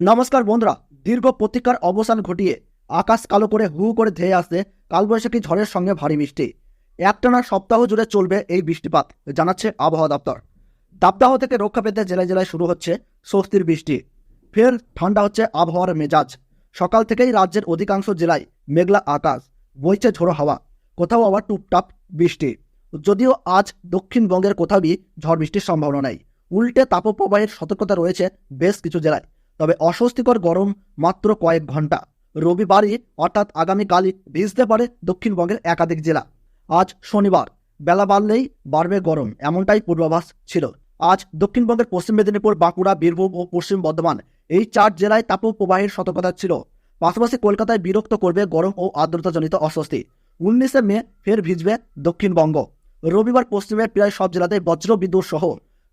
নমস্কার বন্ধুরা, দীর্ঘ প্রতীক্ষার অবসান ঘটিয়ে আকাশ কালো করে হু করে ধেয়ে আসছে কালবৈশাখী ঝড়ের সঙ্গে ভারী বৃষ্টি একটানা সপ্তাহ জুড়ে চলবে এই বৃষ্টিপাত, জানাচ্ছে আবহাওয়া দপ্তর। দাবদাহ থেকে রক্ষা পেতে জেলায় জেলায় শুরু হচ্ছে স্বস্তির বৃষ্টি। ফের ঠান্ডা হচ্ছে আবহাওয়ার মেজাজ। সকাল থেকেই রাজ্যের অধিকাংশ জেলায় মেঘলা আকাশ, বইছে ঝোড়ো হাওয়া, কোথাও আবার টুপটাপ বৃষ্টি। যদিও আজ দক্ষিণবঙ্গের কোথাওই ঝড় বৃষ্টির সম্ভাবনা নেই। উল্টে তাপপ্রবাহের সতর্কতা রয়েছে বেশ কিছু জেলায়। তবে অস্বস্তিকর গরম মাত্র কয়েক ঘণ্টা। রবিবারই অর্থাৎ আগামীকালই ভিজতে পারে দক্ষিণবঙ্গের একাধিক জেলা। আজ শনিবার, বেলা বাড়লেই বাড়বে গরম, এমনটাই পূর্বাভাস ছিল। আজ দক্ষিণবঙ্গের পশ্চিম মেদিনীপুর, বাঁকুড়া, বীরভূম ও পশ্চিম বর্ধমান এই চার জেলায় তাপপ্রবাহের সতর্কতা ছিল। পাশাপাশি কলকাতায় বিরক্ত করবে গরম ও আর্দ্রতাজনিত অস্বস্তি। উনিশে মে ফের ভিজবে দক্ষিণবঙ্গ। রবিবার পশ্চিমের প্রায় সব জেলাতেই বজ্রবিদ্যুৎ সহ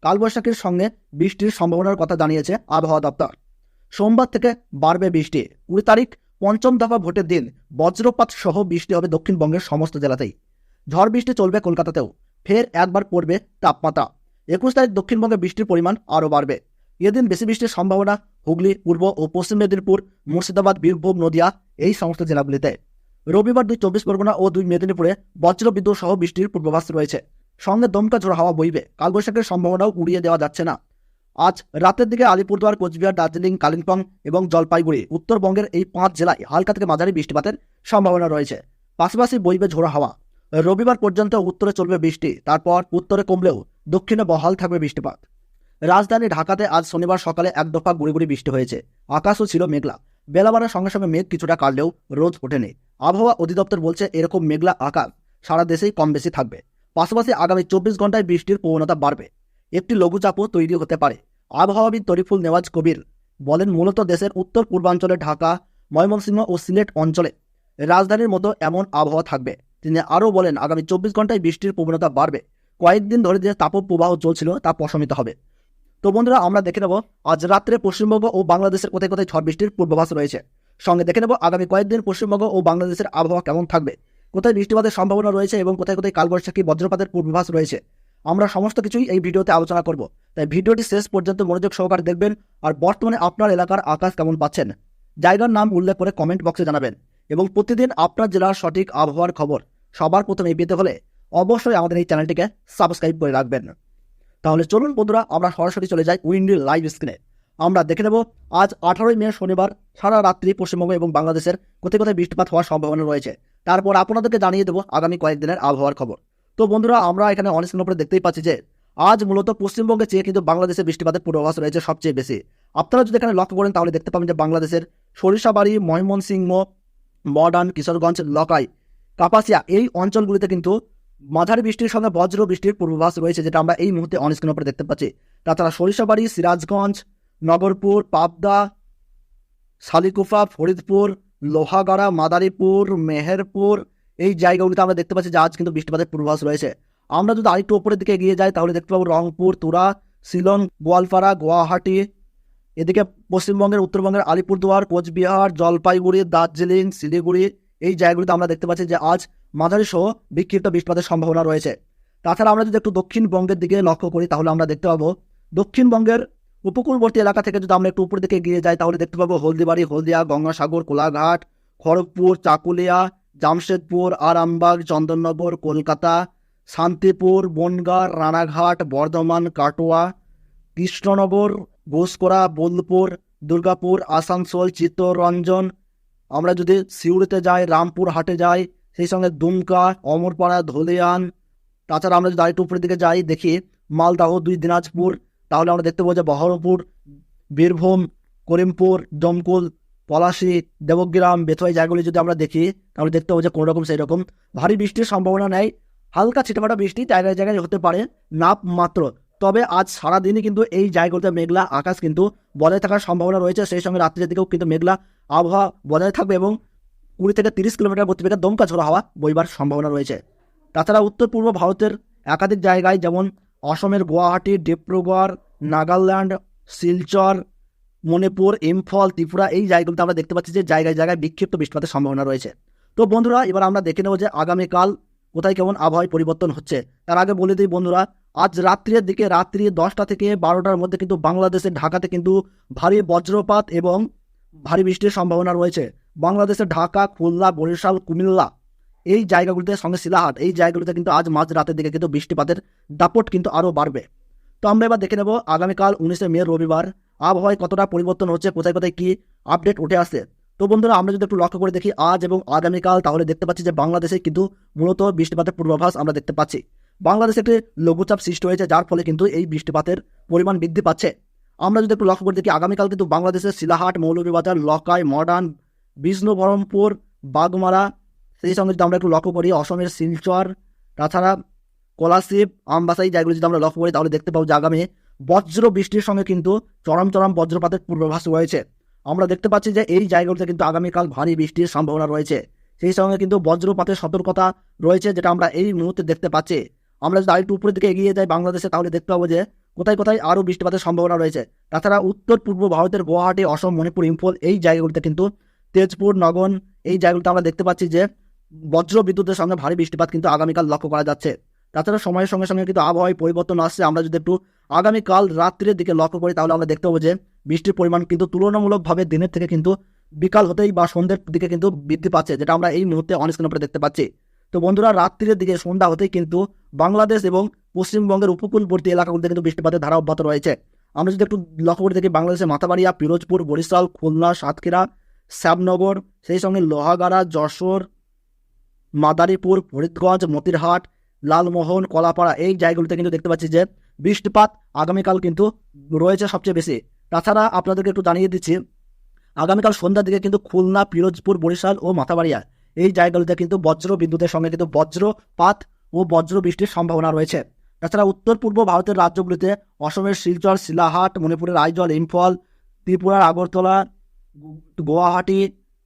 কালবৈশাখীর সঙ্গে বৃষ্টির সম্ভাবনার কথা জানিয়েছে আবহাওয়া দপ্তর। সোমবার থেকে বাড়বে বৃষ্টি। কুড়ি তারিখ পঞ্চম দফা ভোটের দিন, বজ্রপাত সহ বৃষ্টি হবে দক্ষিণবঙ্গের সমস্ত জেলাতেই। ঝড় বৃষ্টি চলবে কলকাতাতেও। ফের একবার পড়বে তাপমাত্রা। একুশ তারিখ দক্ষিণবঙ্গে বৃষ্টির পরিমাণ আরও বাড়বে। এদিন বেশি বৃষ্টির সম্ভাবনা হুগলি, পূর্ব ও পশ্চিম মেদিনীপুর, মুর্শিদাবাদ, বীরভূম, নদিয়া এই সমস্ত জেলাগুলিতে। রবিবার দুই চব্বিশ পরগনা ও দুই মেদিনীপুরে বজ্রবিদ্যুৎ সহ বৃষ্টির পূর্বাভাস রয়েছে। সঙ্গে দমকা ঝোড়ো হাওয়া বইবে। কালবৈশাখের সম্ভাবনাও উড়িয়ে দেওয়া যাচ্ছে না। আজ রাতের দিকে আলিপুরদুয়ার, কোচবিহার, দার্জিলিং, কালিম্পং এবং জলপাইগুড়ি উত্তরবঙ্গের এই পাঁচ জেলায় হালকা থেকে মাঝারি বৃষ্টিপাতের সম্ভাবনা রয়েছে। পাশাপাশি বইবে ঝোড়া হাওয়া। রবিবার পর্যন্ত উত্তরে চলবে বৃষ্টি, তারপর উত্তরে কমলেও দক্ষিণে বহাল থাকবে বৃষ্টিপাত। রাজধানী ঢাকাতে আজ শনিবার সকালে এক দফা গুড়ি গুড়ি বৃষ্টি হয়েছে। আকাশও ছিল মেঘলা। বেলা বাড়ার সঙ্গে সঙ্গে মেঘ কিছুটা কাটলেও রোদ ওঠেনি। আবহাওয়া অধিদপ্তর বলছে, এরকম মেঘলা আকাশ সারা দেশেই কম বেশি থাকবে। পাশাপাশি আগামী চব্বিশ ঘন্টায় বৃষ্টির প্রবণতা বাড়বে। একটি লঘুচাপও তৈরি হতে পারে। আবহাওয়াবিদ তরিফুল নেওয়াজ কবির বলেন, মূলত দেশের উত্তর পূর্বাঞ্চলে ঢাকা, ময়মনসিংহ ও সিলেট অঞ্চলে রাজধানীর মতো এমন আবহাওয়া থাকবে। তিনি আরও বলেন, আগামী চব্বিশ ঘন্টায় বৃষ্টির প্রবণতা বাড়বে। কয়েকদিন ধরে যে তাপপ্রবাহ চলছিল তা প্রশমিত হবে। তো বন্ধুরা, আমরা দেখে নেব, আজ রাত্রে পশ্চিমবঙ্গ ও বাংলাদেশের কোথায় কোথায় ঝড় বৃষ্টির পূর্বাভাস রয়েছে। সঙ্গে দেখে নেব, আগামী কয়েকদিন পশ্চিমবঙ্গ ও বাংলাদেশের আবহাওয়া কেমন থাকবে। কোথায় বৃষ্টিপাতের সম্ভাবনা রয়েছে এবং কোথায় কোথায় কালবৈশাখী বজ্রপাতের পূর্বাভাস রয়েছে। আমরা সমস্ত কিছুই এই ভিডিওতে আলোচনা করব। তাই ভিডিওটি শেষ পর্যন্ত মনোযোগ সহকারে দেখবেন আর বর্তমানে আপনার এলাকার আকাশ কেমন পাচ্ছেন, জায়গার নাম উল্লেখ করে কমেন্ট বক্সে জানাবেন এবং প্রতিদিন আপনার জেলার সঠিক আবহাওয়ার খবর সবার প্রথমে পেতে হলে অবশ্যই আমাদের এই চ্যানেলটিকে সাবস্ক্রাইব করে রাখবেন। তাহলে চলুন বন্ধুরা, আমরা সরাসরি চলে যাই উইন্ডি লাইভ স্ক্রিনে আমরা দেখে নেব, আজ আঠারোই মে শনিবার, সারা রাত্রি পশ্চিমবঙ্গ এবং বাংলাদেশের কোথায় কোথায় বৃষ্টিপাত হওয়ার সম্ভাবনা রয়েছে। তারপর আপনাদেরকে জানিয়ে দেবো আগামী কয়েকদিনের আবহাওয়ার খবর। তো বন্ধুরা, আমরা এখানে অনেক উপরে দেখতেই পাচ্ছি যে, আজ মূলত পশ্চিমবঙ্গে চেয়ে কিন্তু বাংলাদেশে বৃষ্টিপাতের পূর্বাভাস রয়েছে সবচেয়ে বেশি। আপনারা যদি এখানে লক্ষ্য করেন, তাহলে দেখতে পাবেন যে বাংলাদেশের সরিষাবাড়ি, ময়মনসিংহ, মডার্ন, কিশোরগঞ্জ, লকাই, কাপাসিয়া এই অঞ্চলগুলিতে কিন্তু মাঝারি বৃষ্টির সঙ্গে বজ্র বৃষ্টির পূর্বাভাস রয়েছে, যেটা আমরা এই মুহূর্তে অন স্ক্রিন উপরে দেখতে পাচ্ছি। তাছাড়া সরিষাবাড়ি, সিরাজগঞ্জ, নগরপুর, পাবদা, শালিকুফা, ফরিদপুর, লোহাগাড়া, মাদারীপুর, মেহেরপুর এই জায়গাগুলিতে আমরা দেখতে পাচ্ছি যে আজ কিন্তু বৃষ্টিপাতের পূর্বাভাস রয়েছে। আমরা যদি আরেকটু উপরের দিকে এগিয়ে যাই, তাহলে দেখতে পাবো রংপুর, তুরা, শিলং, গোয়ালপাড়া, গুয়াহাটি, এদিকে পশ্চিমবঙ্গের, উত্তরবঙ্গের আলিপুরদুয়ার, কোচবিহার, জলপাইগুড়ি, দার্জিলিং, শিলিগুড়ি, এই জায়গাগুলিতে আমরা দেখতে পাচ্ছি যে আজ মাঝারি সহ বিক্ষিপ্ত বৃষ্টিপাতের সম্ভাবনা রয়েছে। তাছাড়া আমরা যদি একটু দক্ষিণবঙ্গের দিকে লক্ষ্য করি, তাহলে আমরা দেখতে পাবো দক্ষিণবঙ্গের উপকূলবর্তী এলাকা থেকে যদি আমরা একটু উপর দিকে গিয়ে যাই, তাহলে দেখতে পাবো হলদিবাড়ি, হলদিয়া, গঙ্গাসাগর, কোলাঘাট, খড়গপুর, চাকুলিয়া জামশেদপুর, আরামবাগ, চন্দননগর, কলকাতা, শান্তিপুর, বনগাঁ, রানাঘাট, বর্ধমান, কাটোয়া, কৃষ্ণনগর, ঘোষকরা, বোলপুর, দুর্গাপুর, আসানসোল, চিত্তরঞ্জন। আমরা যদি সিউড়িতে যাই রামপুর হাটে যাই, সেই সঙ্গে দুমকা, অমরপাড়া, ধলিয়ান। তাছাড়া আমরা যদি আরেকটু উপরের দিকে যাই, দেখি মালদাহ, দুই দিনাজপুর। তাহলে আমরা দেখতে পাবো যে বহরমপুর, বীরভূম, করিমপুর, দমকুল পলাশি, দেবগ্রাম বেথুয়াই জায়গাগুলি যদি আমরা দেখি, তাহলে দেখতে পাবো যে কোনো রকম সেই রকম ভারী বৃষ্টির সম্ভাবনা নেই। হালকা ছিটেফাটা বৃষ্টি জায়গায় জায়গায় হতে পারে, নাপ মাত্র। তবে আজ সারাদিনই কিন্তু এই জায়গাগুলোতে মেঘলা আকাশ কিন্তু বজায় থাকার সম্ভাবনা রয়েছে। সেই সঙ্গে রাত্রির দিকেও কিন্তু মেঘলা আবহাওয়া বজায় থাকবে এবং কুড়ি থেকে তিরিশ কিলোমিটার প্রতি বেগে দমকা ঝোড়ো হাওয়া বইবার সম্ভাবনা রয়েছে। তাছাড়া উত্তর পূর্ব ভারতের একাধিক জায়গায় যেমন অসমের গুয়াহাটি, ডিব্রুগড়, নাগাল্যান্ড, শিলচর মণিপুর, ইম্ফল, ত্রিপুরা এই জায়গাগুলোতে আমরা দেখতে পাচ্ছি যে জায়গায় জায়গায় বিক্ষিপ্ত বৃষ্টিপাতের সম্ভাবনা রয়েছে। তো বন্ধুরা, এবার আমরা দেখে নেব যে আগামীকাল কোথায় কেমন আবহাওয়ায় পরিবর্তন হচ্ছে। তার আগে বলে দিই বন্ধুরা, আজ রাত্রির দিকে রাত্রি দশটা থেকে বারোটার মধ্যে কিন্তু বাংলাদেশের ঢাকাতে কিন্তু ভারী বজ্রপাত এবং ভারী বৃষ্টির সম্ভাবনা রয়েছে। বাংলাদেশের ঢাকা, খুলনা, বরিশাল, কুমিল্লা এই জায়গাগুলিতে সঙ্গে শিলাহাট, এই জায়গাগুলিতে কিন্তু আজ মাঝ রাতের দিকে কিন্তু বৃষ্টিপাতের দাপট কিন্তু আরও বাড়বে। তো আমরা এবার দেখে নেব আগামীকাল উনিশে মে, রবিবার আবহাওয়ায় কতটা পরিবর্তন হচ্ছে, কোথায় কোথায় কী আপডেট উঠে আসছে। তো বন্ধুরা, আমরা যদি একটু লক্ষ্য করে দেখি, আজ এবং আগামীকাল তাহলে দেখতে পাচ্ছি যে বাংলাদেশে কিন্তু মূলত বৃষ্টিপাতের পূর্বাভাস আমরা দেখতে পাচ্ছি। বাংলাদেশে একটি লঘুচাপ সৃষ্টি হয়েছে, যার ফলে কিন্তু এই বৃষ্টিপাতের পরিমাণ বৃদ্ধি পাচ্ছে। আমরা যদি একটু লক্ষ্য করে দেখি, আগামীকাল কিন্তু বাংলাদেশের শিলাহাট, মৌলভীবাজার, লকাই মডার্ন বিষ্ণুবরমপুর, বাগমারা, সেই সঙ্গে যদি আমরা একটু লক্ষ্য করি, অসমের শিলচর, তাছাড়া কোলাশিপ আমবাসাই জায়গাগুলো যদি আমরা লক্ষ্য করি, তাহলে দেখতে পাবো যে আগামী বজ্র বৃষ্টির সঙ্গে কিন্তু চরম চরম বজ্রপাতের পূর্বাভাস রয়েছে। আমরা দেখতে পাচ্ছি যে এই জায়গাগুলোতে কিন্তু আগামীকাল ভারী বৃষ্টির সম্ভাবনা রয়েছে। সেই সঙ্গে কিন্তু বজ্রপাতের সতর্কতা রয়েছে, যেটা আমরা এই মুহূর্তে দেখতে পাচ্ছি। আমরা যদি আরেকটু উপরের দিকে এগিয়ে যাই বাংলাদেশে, তাহলে দেখতে পাবো যে কোথায় কোথায় আরও বৃষ্টিপাতের সম্ভাবনা রয়েছে। তাছাড়া উত্তর পূর্ব ভারতের গুয়াহাটি, অসম, মণিপুর, ইম্ফল এই জায়গাগুলিতে কিন্তু তেজপুর, নগন এই জায়গাগুলিতে আমরা দেখতে পাচ্ছি যে বজ্র বিদ্যুতের সঙ্গে ভারী বৃষ্টিপাত কিন্তু আগামীকাল লক্ষ্য করা যাচ্ছে। তাছাড়া সময়ের সঙ্গে সঙ্গে কিন্তু আবহাওয়ায় পরিবর্তন আসছে। আমরা যদি একটু আগামীকাল রাত্রির দিকে লক্ষ্য করি, তাহলে আমরা দেখতে পাবো যে বৃষ্টির পরিমাণ কিন্তু তুলনামূলকভাবে দিনের থেকে কিন্তু বিকাল হতেই বা সন্ধ্যের দিকে কিন্তু বৃদ্ধি পাচ্ছে, যেটা আমরা এই মুহূর্তে অনস্ক্রিন উপরে দেখতে পাচ্ছি। তো বন্ধুরা, রাত্রির দিকে সন্ধ্যা হতেই কিন্তু বাংলাদেশ এবং পশ্চিমবঙ্গের উপকূলবর্তী এলাকাগুলিতে কিন্তু বৃষ্টিপাতের ধারা অব্যাহত রয়েছে। আমরা যদি একটু লক্ষ্য করে দেখি, বাংলাদেশের মাথাবাড়িয়া, পিরোজপুর, বরিশাল, খুলনা, সাতক্ষীরা, শ্যামনগর, সেই সঙ্গে লোহাগাড়া, যশোর, মাদারীপুর, ফরিদগঞ্জ, মতিরহাট লালমোহন, কলাপাড়া এই জায়গাগুলিতে কিন্তু দেখতে পাচ্ছি যে বৃষ্টিপাত আগামীকাল কিন্তু রয়েছে সবচেয়ে বেশি। তাছাড়া আপনাদেরকে একটু জানিয়ে দিচ্ছি, আগামীকাল সন্ধ্যার দিকে কিন্তু খুলনা, পিরোজপুর, বরিশাল ও মাথাবাড়িয়া এই জায়গাগুলিতে কিন্তু বজ্র বিদ্যুতের সঙ্গে কিন্তু বজ্রপাত ও বজ্র বৃষ্টির সম্ভাবনা রয়েছে। তাছাড়া উত্তর পূর্ব ভারতের রাজ্যগুলিতে অসমের শিলচর, শিলাহাট, মণিপুরের আইজল ইম্ফল, ত্রিপুরার আগরতলা গুয়াহাটি,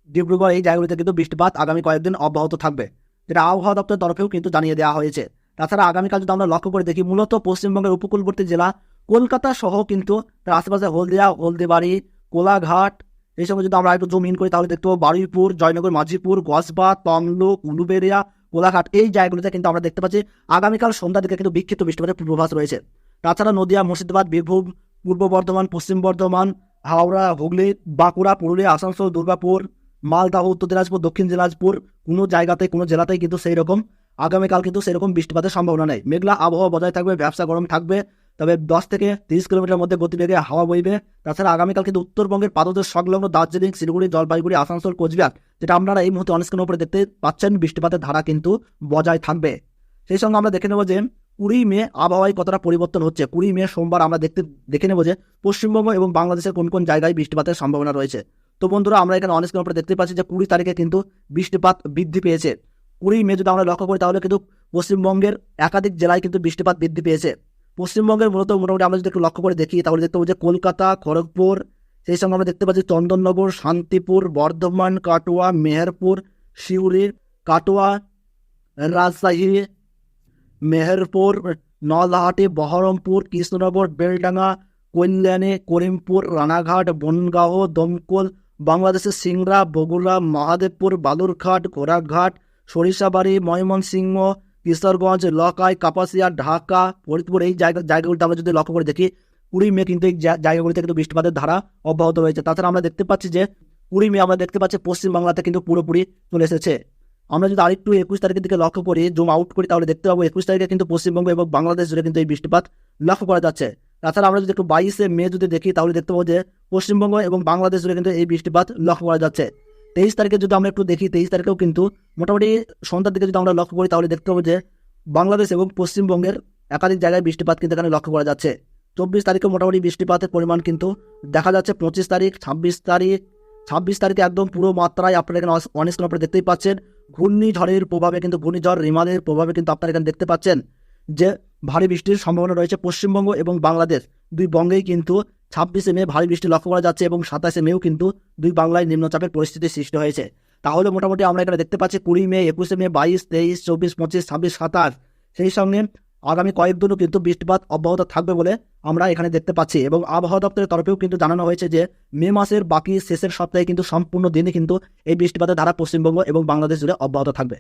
ডিব্রুগড় এই জায়গাগুলিতে কিন্তু বৃষ্টিপাত আগামী কয়েকদিন অব্যাহত থাকবে। যেটা আবহাওয়া দপ্তরের তরফেও কিন্তু জানিয়ে দেওয়া হয়েছে। তাছাড়া আগামীকাল যদি আমরা লক্ষ্য করে দেখি, মূলত পশ্চিমবঙ্গের উপকূলবর্তী জেলা কলকাতা সহ কিন্তু তার আশেপাশে হলদিয়া, হলদিবাড়ি, কোলাঘাট, এই সঙ্গে যদি আমরা একটু জুম ইন করি, তাহলে দেখতে পাবো বারুইপুর, জয়নগর, মাঝিপুর গসবা তমলুক, উলুবেরিয়া, কোলাঘাট, এই জায়গাগুলিতে কিন্তু আমরা দেখতে পাচ্ছি আগামীকাল সন্ধ্যার দিকে কিন্তু বিক্ষিপ্ত বৃষ্টিপাতের পূর্বাভাস রয়েছে। তাছাড়া নদিয়া, মুর্শিদাবাদ, বীরভূম, পূর্ব বর্ধমান, পশ্চিম বর্ধমান, হাওড়া, হুগলি, বাঁকুড়া, পুরুলিয়া, আসানসোল, দুর্গাপুর মালদহ, উত্তর দিনাজপুর, দক্ষিণ দিনাজপুর, কোনো জায়গাতে, কোনো জেলাতেই কিন্তু সেই রকম আগামীকাল কিন্তু সেরকম বৃষ্টিপাতের সম্ভাবনা নেই। মেঘলা আবহাওয়া বজায় থাকবে, ব্যবসা গরম থাকবে, তবে দশ থেকে তিরিশ কিলোমিটার মধ্যে গতিবেগে হাওয়া বইবে। তাছাড়া আগামীকাল কিন্তু উত্তরবঙ্গের পাদদেশ সংলগ্ন দার্জিলিং, শিলিগুড়ি, জলপাইগুড়ি, আসানসোল, কোচবিহার, যেটা আপনারা এই মুহূর্তে অনস্ক্রিনের উপরে দেখতে পাচ্ছেন, বৃষ্টিপাতের ধারা কিন্তু বজায় থাকবে। সেই সঙ্গে আমরা দেখে নেব যে কুড়ি মে আবহাওয়ায় কতটা পরিবর্তন হচ্ছে। কুড়ি মে সোমবার আমরা দেখতে, দেখে নেব যে পশ্চিমবঙ্গ এবং বাংলাদেশের কোন কোন জায়গায় বৃষ্টিপাতের সম্ভাবনা রয়েছে। তো বন্ধুরা, আমরা এখানে অনস্ক্রিনের উপরে দেখতে পাচ্ছি যে কুড়ি তারিখে কিন্তু বৃষ্টিপাত বৃদ্ধি পেয়েছে। কুড়ি মে যদি আমরা লক্ষ্য করি, তাহলে কিন্তু পশ্চিমবঙ্গের একাধিক জেলায় কিন্তু বৃষ্টিপাত বৃদ্ধি পেয়েছে। পশ্চিমবঙ্গের মূলত, মোটামুটি আমরা যদি একটু লক্ষ্য করে দেখি, তাহলে দেখতে পাবো যে কলকাতা, খড়গপুর, সেই সঙ্গে আমরা দেখতে পাচ্ছি চন্দননগর, শান্তিপুর, বর্ধমান, কাটোয়া, মেহেরপুর, সিউড়ি, কাটোয়া, রাজশাহী, মেহেরপুর, নলহাটি, বহরমপুর, কৃষ্ণনগর, বেলডাঙ্গা, কল্যাণী, করিমপুর, রানাঘাট, বনগাঁও, দমকল বাংলাদেশের সিংড়া, বগুড়া, মহাদেবপুর, বালুরঘাট ঘোড়াঘাট সরিষাবাড়ি, ময়মনসিংহ, কিশোরগঞ্জ, লকাই, কাপাসিয়া, ঢাকা, ফরিদপুর এই জায়গা জায়গাগুলিতে আমরা যদি লক্ষ্য করে দেখি, কুড়ি মে কিন্তু এই জায়গাগুলিতে কিন্তু বৃষ্টিপাতের ধারা অব্যাহত রয়েছে। তাছাড়া আমরা দেখতে পাচ্ছি যে, কুড়ি মে আমরা দেখতে পাচ্ছি পশ্চিমবাংলাতে কিন্তু পুরোপুরি চলে এসেছে। আমরা যদি আরেকটু একুশ তারিখের দিকে লক্ষ্য করি, জুম আউট করি, তাহলে দেখতে পাবো একুশ তারিখে কিন্তু পশ্চিমবঙ্গ এবং বাংলাদেশ জুড়ে কিন্তু এই বৃষ্টিপাত লক্ষ্য করা যাচ্ছে। তাছাড়া আমরা যদি একটু বাইশে মে যদি দেখি, তাহলে দেখতে পাবো যে পশ্চিমবঙ্গ এবং বাংলাদেশ জুড়ে কিন্তু এই বৃষ্টিপাত লক্ষ্য করা যাচ্ছে। তেইশ তারিখে যদি আমরা একটু দেখি, তেইশ তারিখেও কিন্তু মোটামুটি সন্ধ্যার দিকে যদি আমরা লক্ষ্য করি, তাহলে দেখতে পাবো যে বাংলাদেশ এবং পশ্চিমবঙ্গের একাধিক জায়গায় বৃষ্টিপাত কিন্তু এখানে লক্ষ্য করা যাচ্ছে। চব্বিশ তারিখে মোটামুটি বৃষ্টিপাতের পরিমাণ কিন্তু দেখা যাচ্ছে পঁচিশ তারিখ, ছাব্বিশ তারিখ, ছাব্বিশ তারিখে একদম পুরো মাত্রায় আপনারা এখানে অনেক সময় আপনারা দেখতেই পাচ্ছেন। ঘূর্ণিঝড়ের প্রভাবে কিন্তু, ঘূর্ণিঝড় রিমালের প্রভাবে কিন্তু আপনারা এখানে দেখতে পাচ্ছেন যে ভারী বৃষ্টির সম্ভাবনা রয়েছে পশ্চিমবঙ্গ এবং বাংলাদেশ। দুই বঙ্গেই কিন্তু ছাব্বিশে মে ভারী বৃষ্টি লক্ষ্য করা যাচ্ছে এবং সাতাশে মেও কিন্তু দুই বাংলায় নিম্নচাপের পরিস্থিতি সৃষ্টি হয়েছে। তাহলে মোটামুটি আমরা এখানে দেখতে পাচ্ছি কুড়ি মে, একুশে মে, বাইশ, তেইশ, চব্বিশ, পঁচিশ, ছাব্বিশ, সাতাশ। সেই সঙ্গে আগামী কয়েকদিনও কিন্তু বৃষ্টিপাত অব্যাহত থাকবে বলে আমরা এখানে দেখতে পাচ্ছি এবং আবহাওয়া দপ্তরের তরফেও কিন্তু জানানো হয়েছে যে মে মাসের বাকি শেষের সপ্তাহে কিন্তু সম্পূর্ণ দিনে কিন্তু এই বৃষ্টিপাতের ধারা পশ্চিমবঙ্গ এবং বাংলাদেশ জুড়ে অব্যাহত থাকবে।